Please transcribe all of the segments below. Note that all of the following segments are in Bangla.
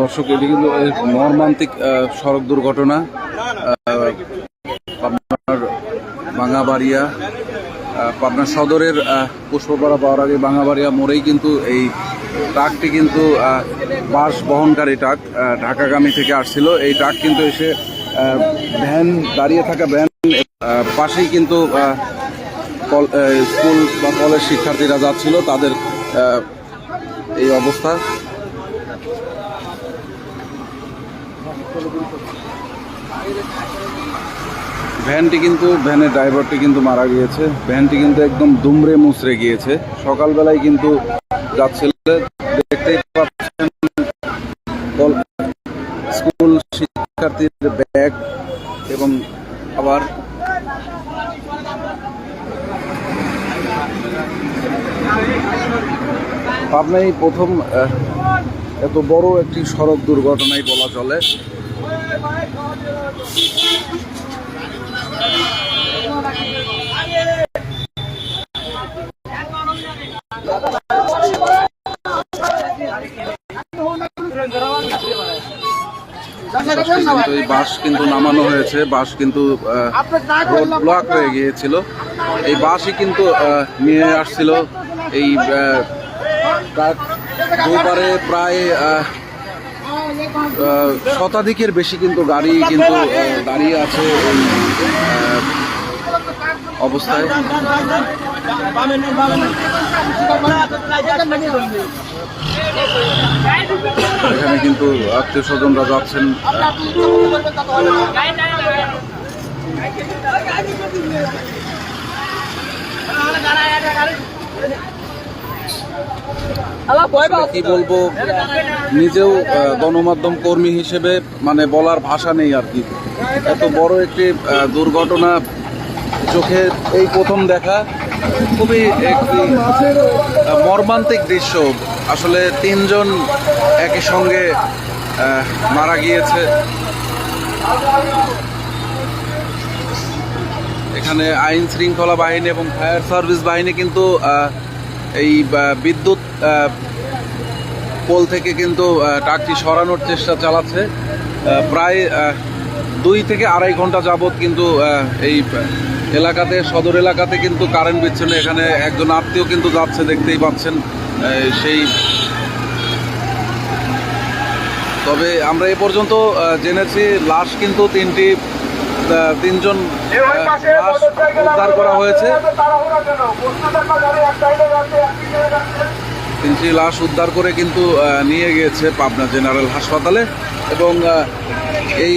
দর্শক, এটি কিন্তু মর্মান্তিক সড়ক দুর্ঘটনা। আপনার বাঙাবাড়িয়া পাবনা সদরের পুষ্পপাড়া পাওয়ার আগে বাঙাবাড়িয়া মোড়েই কিন্তু এই ট্রাকটি কিন্তু বাস বহনকারী ট্রাক ঢাকাগামী থেকে আসছিল। এই ট্রাক কিন্তু এসে ভ্যান, দাঁড়িয়ে থাকা ভ্যান পাশেই কিন্তু স্কুল বা কলেজ শিক্ষার্থীরা যাচ্ছিল। তাদের এই অবস্থা। ভ্যানটি কিন্তু, ভ্যানের ড্রাইভারটি কিন্তু মারা গিয়েছে। ভ্যানটি কিন্তু একদম দুমড়ে মুচড়ে গিয়েছে। সকালবেলায় কিন্তু যাচ্ছিল, দেখতেই পাচ্ছেন স্কুল শিক্ষার্থীর ব্যাগ এবং আবার পাবনায় প্রথম এত বড় একটি সড়ক দুর্ঘটনায় বলা চলে। কিন্তু এই বাস কিন্তু নামানো হয়েছে। বাস কিন্তু রোড ব্লক হয়ে গিয়েছিল। এই বাসই কিন্তু নিয়ে আসছিল। এই দুপারে প্রায় শতাধিকের বেশি কিন্তু গাড়ি কিন্তু দাঁড়িয়ে আছে অবস্থায়। এখানে কিন্তু আত্মীয় স্বজনরা যাচ্ছেন। কি বলব, নিজেও গণমাধ্যম কর্মী হিসেবে মানে বলার ভাষা নেই আর কি। এত বড় একটি দুর্ঘটনা চোখে এই প্রথম দেখা। খুবই একটি মর্মান্তিক দৃশ্য। আসলে তিনজন একই সঙ্গে মারা গিয়েছে। এখানে আইন শৃঙ্খলা বাহিনী এবং ফায়ার সার্ভিস বাহিনী কিন্তু এই বিদ্যুৎ পোল থেকে কিন্তু ট্রাকটি সরানোর চেষ্টা চালাচ্ছে। প্রায় দুই থেকে আড়াই ঘণ্টা যাবৎ কিন্তু এই এলাকাতে সদর এলাকাতে কিন্তু কারেন্ট বিচ্ছিন্ন। এখানে একজন আত্মীয় কিন্তু যাচ্ছে দেখতেই পাচ্ছেন। সেই তবে আমরা এ পর্যন্ত জেনেছি লাশ কিন্তু তিনটি তিনজন লাশ উদ্ধার করা হয়েছে। তিনটি লাশ উদ্ধার করে কিন্তু নিয়ে গিয়েছে পাবনা জেনারেল হাসপাতালে এবং এই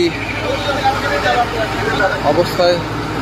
অবস্থায়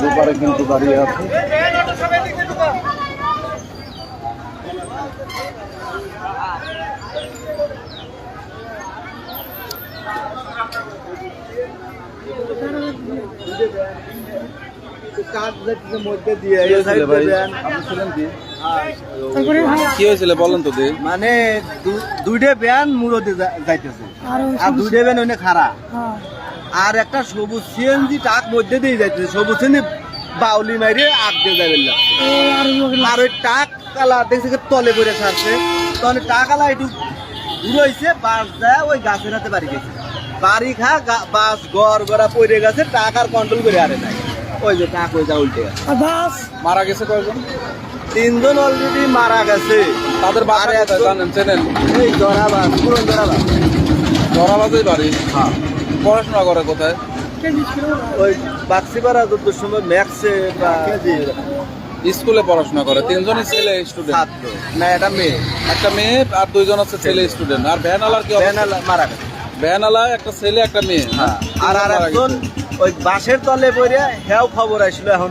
দুপারে কিন্তু দাঁড়িয়ে আছে মধ্যে দিয়ে আপনি ছিলেন কি? কি হয়েছিল বলেন তো মানে দুইটা ব্যান মুরতে যাইতেছে। আর দুইটা ব্যান ওইনে খারা আর একটা সবুজ সিএনজি টাক মধ্যে দিয়ে যাইতেছে। সবুজ সিএনজি বাউলি মাইরে আগ দিয়ে যাবে লাগছে। আর ওই টাক কালা দেখছে তলে পড়ে ছাড়ছে। তখন টাক কালা একটু ঘুরাইছে বাস যায় ওই গাছের হাতে বাড়ি গেছে। বাড়ি খা বাস গড় গড়া পড়ে গেছে টাক আর কন্ট্রোল করে আরে নাই। ওই যে টাক ওই যা উল্টে গেছে। মারা গেছে কয়জন? তিনজন অলরেডি মারা গেছে। তাদের কোথায় জানেন চেনেন? এই জরাবাস পুরন জরাবাস জরাবাজেই বাড়ি? হ্যাঁ। পড়াশোনা করে কোথায়? ওই বাক্সিপাড়া যত সময় ম্যাক্সে বা স্কুলে পড়াশোনা করে। তিনজনই ছেলে স্টুডেন্ট ছাত্র। না এটা মেয়ে। একটা মেয়ে আর দুইজন হচ্ছে ছেলে স্টুডেন্ট আর ভ্যান আলার কি অবস্থা? মারা গেছে। ভ্যানালা একটা ছেলে একটা মেয়ে। হ্যাঁ। আর আর একজন ওই বাঁশের তলে পড়ে হেও খবর আসলো এখন।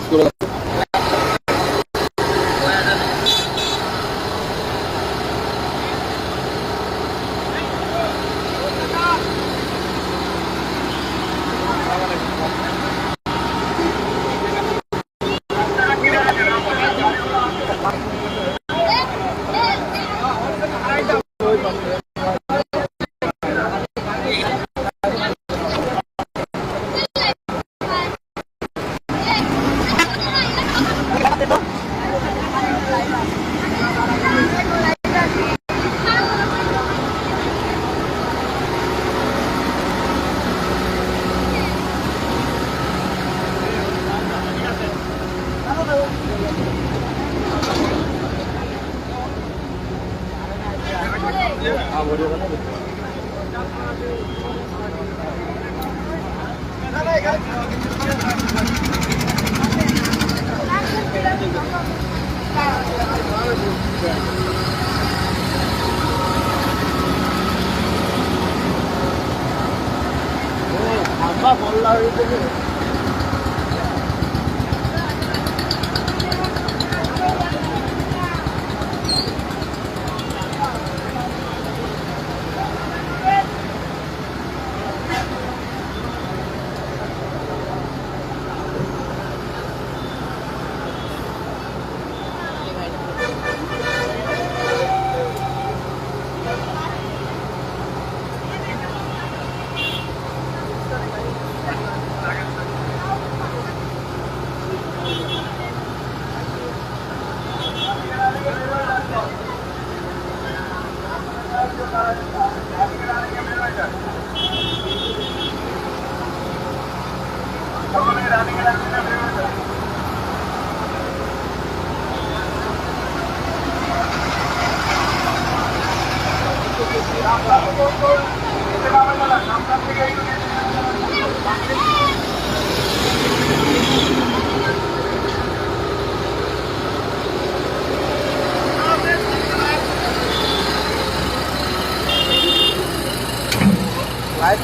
বললাম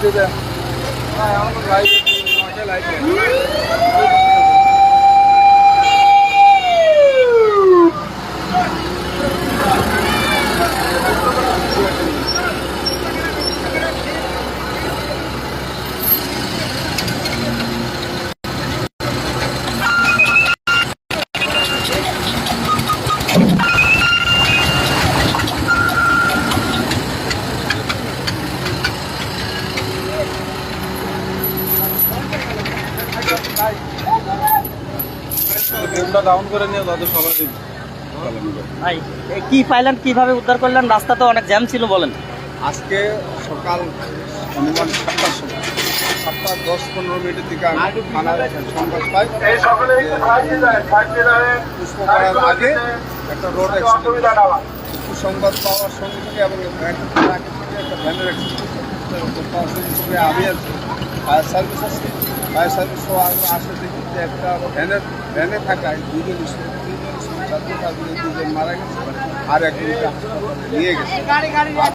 Nah, 来 ডাউন করে নিয়ে তাদের সবাই ভাই এ কি পাইলেন কীভাবে উদ্ধার করলেন? রাস্তা তো অনেক জ্যাম ছিল বলেন। আজকে সকাল অনুমান সাতটার সময় সাতটা দশ পনেরো মিনিটের দিকে আমি থানার সংবাদ পাই। পুষ্পপাড়ার আগে একটা রোড অ্যাক্সিডেন্ট সংবাদ পাওয়ার সঙ্গে সঙ্গে এবং আগে থেকে একটা ভ্যানের অ্যাক্সিডেন্ট পাওয়ার সঙ্গে সঙ্গে আমি ফায়ার সার্ভিস আছে ফায়ার সার্ভিসও আসে দেখি যে একটা ভ্যানের ভ্যানে থাকায় দুজন স্টুডেন্ট ছাত্র ছাত্রছাত্রী দুজন মারা গেছে, আর একজন নিয়ে গেছে।